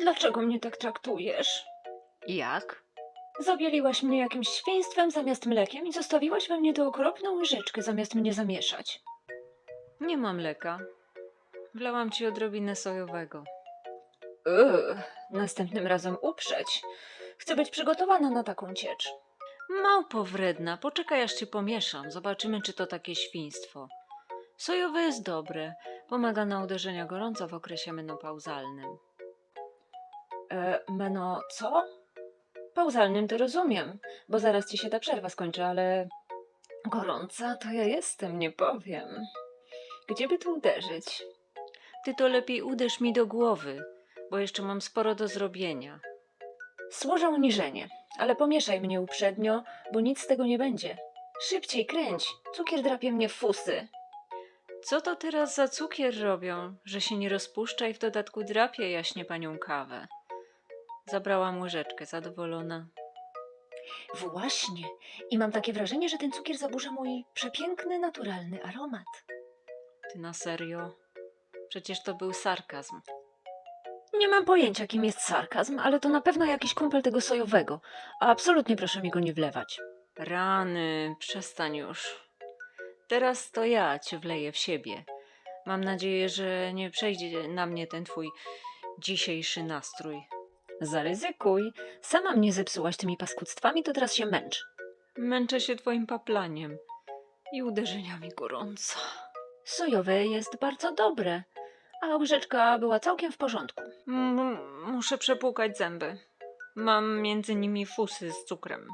Dlaczego mnie tak traktujesz? Jak? Zabieliłaś mnie jakimś świństwem zamiast mlekiem i zostawiłaś we mnie tę okropną łyżeczkę zamiast mnie zamieszać. Nie mam mleka. Wlałam ci odrobinę sojowego. Ugh, następnym razem uprzeć. Chcę być przygotowana na taką ciecz. Małpo wredna, poczekaj aż ci pomieszam. Zobaczymy, czy to takie świństwo. Sojowe jest dobre. Pomaga na uderzenia gorąca w okresie menopauzalnym. E, meno, co? Pauzalnym to rozumiem, bo zaraz ci się ta przerwa skończy, ale gorąca to ja jestem, nie powiem. Gdzie by tu uderzyć? Ty to lepiej uderz mi do głowy, bo jeszcze mam sporo do zrobienia. Służę uniżenie, ale pomieszaj mnie uprzednio, bo nic z tego nie będzie. Szybciej kręć, cukier drapie mnie w fusy. Co to teraz za cukier robią, że się nie rozpuszcza i w dodatku drapie jaśnie panią kawę? Zabrałam łyżeczkę, zadowolona. Właśnie. I mam takie wrażenie, że ten cukier zaburza mój przepiękny, naturalny aromat. Ty na serio? Przecież to był sarkazm. Nie mam pojęcia, kim jest sarkazm, ale to na pewno jakiś kumpel tego sojowego. A absolutnie proszę mi go nie wlewać. Rany, przestań już. Teraz to ja cię wleję w siebie. Mam nadzieję, że nie przejdzie na mnie ten twój dzisiejszy nastrój. Zaryzykuj. Sama mnie zepsułaś tymi paskudztwami, to teraz się męcz. Męczę się twoim paplaniem i uderzeniami gorąca. Sojowe jest bardzo dobre, a łyżeczka była całkiem w porządku. M- muszę przepłukać zęby. Mam między nimi fusy z cukrem.